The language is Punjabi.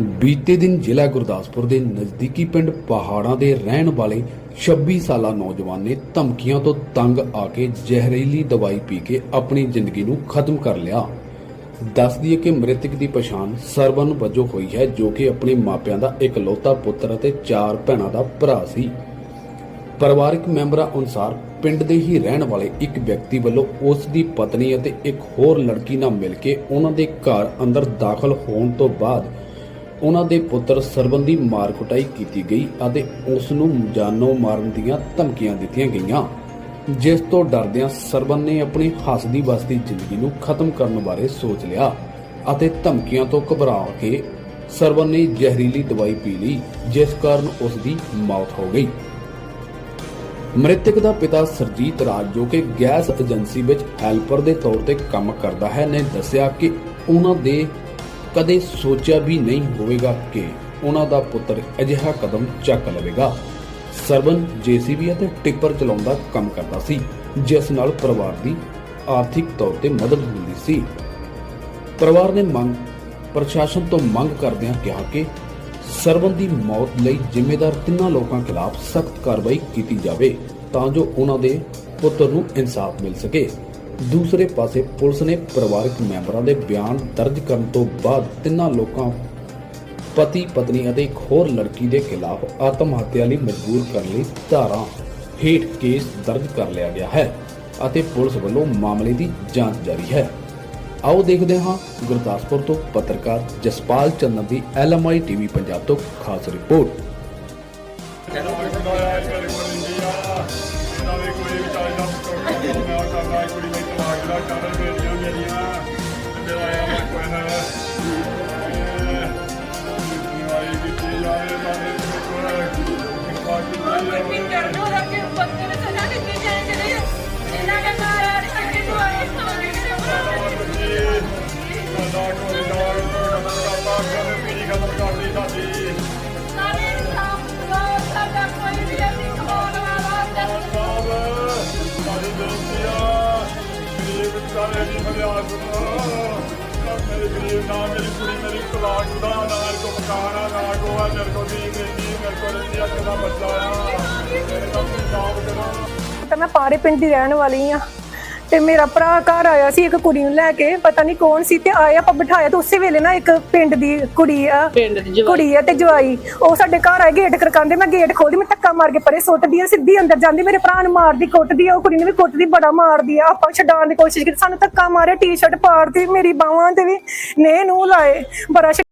ਬੀਤੇ ਦਿਨ ਜ਼ਿਲ੍ਹਾ ਗੁਰਦਾਸਪੁਰ ਦੇ ਨਜ਼ਦੀਕੀ ਪਿੰਡ ਪਹਾੜਾਂ ਦੇ ਰਹਿਣ ਵਾਲੇ 26 ਸਾਲਾ ਨੌਜਵਾਨ ਨੇ ਧਮਕੀਆਂ ਤੋਂ ਤੰਗ ਆ ਕੇ ਜ਼ਹਿਰੀਲੀ ਦਵਾਈ ਪੀ ਕੇ ਆਪਣੀ ਜ਼ਿੰਦਗੀ ਨੂੰ ਖਤਮ ਕਰ ਲਿਆ। ਦੱਸ ਦਈਏ ਕਿ ਮ੍ਰਿਤਕ ਦੀ ਪਛਾਣ ਸਰਵਨ ਵਜੋਂ ਹੋਈ ਹੈ, ਜੋ ਕਿ ਆਪਣੇ ਮਾਪਿਆਂ ਦਾ ਇਕਲੌਤਾ ਪੁੱਤਰ ਅਤੇ ਚਾਰ ਭੈਣਾਂ ਦਾ ਭਰਾ ਸੀ। ਪਰਿਵਾਰਕ ਮੈਂਬਰਾਂ ਅਨੁਸਾਰ ਪਿੰਡ ਦੇ ਹੀ ਰਹਿਣ ਵਾਲੇ ਇੱਕ ਵਿਅਕਤੀ ਵੱਲੋਂ ਉਸ ਦੀ ਪਤਨੀ ਅਤੇ ਇੱਕ ਹੋਰ ਲੜਕੀ ਨਾਲ ਮਿਲ ਕੇ ਉਹਨਾਂ ਦੇ ਘਰ ਅੰਦਰ ਦਾਖਲ ਹੋਣ ਤੋਂ ਬਾਅਦ ਉਹਨਾਂ ਦੇ ਪੁੱਤਰ ਸਰਵਨ ਦੀ ਮਾਰ ਕੁਟਾਈ ਕੀਤੀ ਗਈ ਅਤੇ ਉਸ ਨੂੰ ਜਾਨੋਂ ਮਾਰਨ ਦੀਆਂ ਧਮਕੀਆਂ ਦਿੱਤੀਆਂ ਗਈਆਂ। ਜਿਸ ਤੋਂ ਡਰਦਿਆਂ ਸਰਵਨ ਨੇ ਆਪਣੀ ਹੱਸਦੀ ਵਸਦੀ ਜ਼ਿੰਦਗੀ ਨੂੰ ਖਤਮ ਕਰਨ ਬਾਰੇ ਸੋਚ ਲਿਆ ਅਤੇ ਧਮਕੀਆਂ ਤੋਂ ਘਬਰਾ ਕੇ ਸਰਵਨ ਨੇ ਜ਼ਹਿਰੀਲੀ ਦਵਾਈ ਪੀ ਲਈ, ਜਿਸ ਕਾਰਨ ਉਸ ਦੀ ਮੌਤ ਹੋ ਗਈ। ਮ੍ਰਿਤਕ ਦਾ ਪਿਤਾ ਸਰਜੀਤ ਰਾਜ, ਜੋ ਕਿ ਗੈਸ ਏਜੰਸੀ ਵਿੱਚ ਹੈਲਪਰ ਦੇ ਤੌਰ ਤੇ ਕੰਮ ਕਰਦਾ ਹੈ, ਨੇ ਦੱਸਿਆ ਕਿ ਉਹਨਾਂ ਦੇ ਕਦੇ ਸੋਚਿਆ ਵੀ ਨਹੀਂ ਹੋਵੇਗਾ ਕਿ ਉਹਨਾਂ ਦਾ ਪੁੱਤਰ ਅਜਿਹਾ ਕਦਮ ਚੱਕ ਲਵੇਗਾ। ਸਰਵਨ ਜੀਸੀਬੀ ਅਤੇ ਟਿੱਪਰ ਚਲਾਉਣ ਕੰਮ ਕਰਦਾ ਸੀ, ਜਿਸ ਨਾਲ ਪਰਿਵਾਰ ਦੀ ਆਰਥਿਕ ਤੌਰ ਤੇ ਮਦਦ ਹੁੰਦੀ ਸੀ। ਪਰਿਵਾਰ ਨੇ ਮੰਗ, ਪ੍ਰਸ਼ਾਸਨ ਤੋਂ ਮੰਗ ਕਰਦਿਆਂ ਕਿਹਾ ਕਿ ਸਰਵਨ ਦੀ ਮੌਤ ਲਈ ਜ਼ਿੰਮੇਦਾਰ ਤਿੰਨਾਂ ਲੋਕਾਂ ਖਿਲਾਫ ਸਖਤ ਕਾਰਵਾਈ ਕੀਤੀ ਜਾਵੇ, ਤਾਂ ਜੋ ਉਹਨਾਂ ਦੇ ਪੁੱਤਰ ਨੂੰ ਇਨਸਾਫ ਮਿਲ ਸਕੇ। ਦੂਸਰੇ ਪਾਸੇ ਪੁਲਿਸ ਨੇ ਪਰਿਵਾਰਕ ਮੈਂਬਰਾਂ ਦੇ ਬਿਆਨ ਦਰਜ ਕਰਨ ਤੋਂ ਬਾਅਦ ਤਿੰਨਾਂ ਲੋਕਾਂ, ਪਤੀ, ਪਤਨੀ ਅਤੇ ਇੱਕ ਹੋਰ ਲੜਕੀ ਦੇ ਖਿਲਾਫ ਆਤਮ ਹੱਤਿਆ ਲਈ ਮਜਬੂਰ ਕਰਨ ਲਈ ਧਾਰਾ ਹੇਠ ਕੇਸ ਦਰਜ ਕਰ ਲਿਆ ਗਿਆ ਹੈ ਅਤੇ ਪੁਲਿਸ ਵੱਲੋਂ ਮਾਮਲੇ ਦੀ ਜਾਂਚ ਜਾਰੀ ਹੈ। ਆਓ ਦੇਖਦੇ ਹਾਂ ਗੁਰਦਾਸਪੁਰ ਤੋਂ ਪੱਤਰਕਾਰ ਜਸਪਾਲ ਚੰਦਰ ਦੀ ਐਲਐਮਆਈ ਟੀਵੀ ਪੰਜਾਬ ਤੋਂ ਖਾਸ ਰਿਪੋਰਟ। ਨਾਲ ਦੋ ਸਾਡਾ ਕੋਈ ਵੀ ਅਸੀਂ ਖਵਾਉਣ ਵਾਲਾ ਨਹੀਂ ਮੇਰੀ ਗਰੀਬ ਨਾ ਮੇਰੀ ਕੁੜੀ ਮੇਰੀ ਤਲਾਕ ਦਾ ਨਾ ਕੋ ਮਕਾਨ ਆ ਨਾ ਕੋ ਆ ਮੇਰੇ ਕੋ ਦੀ ਮੇਰੀ ਮੇਰੇ ਕੋ ਰਹਿੰਦੀ ਅੱਖ ਦਾ ਬੱਚਾ ਆ। ਤਾਂ ਮੈਂ ਪਾੜੇ ਪਿੰਡ ਦੀ ਰਹਿਣ ਵਾਲੀ ਆ। ਤੇ ਮੇਰਾ ਭਰਾ ਘਰ ਆਇਆ ਸੀ ਇੱਕ ਕੁੜੀ ਨੂੰ ਲੈ ਕੇ ਪਤਾ ਨਹੀਂ ਕੌਣ ਸੀ ਤੇ ਆਏ ਆਪਾਂ ਬਿਠਾਇਆ ਤੇ ਉਸੇ ਵੇਲੇ ਨਾ ਇੱਕ ਪਿੰਡ ਦੀ ਕੁੜੀ ਆ। ਪਿੰਡ ਦੀ ਜਵਾਈ। ਕੁੜੀ ਆ ਤੇ ਜਵਾਈ। ਉਹ ਸਾਡੇ ਘਰ ਆਏ ਗੇਟ ਖੜਕਾਉਂਦੇ ਮੈਂ ਗੇਟ ਖੋਲਦੀ ਮੈਂ ਧੱਕਾ ਮਾਰ ਕੇ ਪਰੇ ਸੁੱਟਦੀ ਆ ਸਿੱਧੀ ਅੰਦਰ ਜਾਂਦੀ ਮੇਰੇ ਭਰਾ ਨੂੰ ਮਾਰਦੀ ਕੁੱਟਦੀ ਆ ਉਹ ਕੁੜੀ ਨੂੰ ਵੀ ਕੁੱਟਦੀ ਬੜਾ ਮਾਰਦੀ ਆ। ਆਪਾਂ ਛਡਾਉਣ ਦੀ ਕੋਸ਼ਿਸ਼ ਕੀਤੀ ਸਾਨੂੰ ਧੱਕਾ ਮਾਰਿਆ ਟੀ-ਸ਼ਰਟ ਪਾੜਦੀ ਮੇਰੀ ਬਾਹਾਂ ਤੇ ਵੀ ਨੇ ਨੂੰ ਲਾਏ ਬੜਾ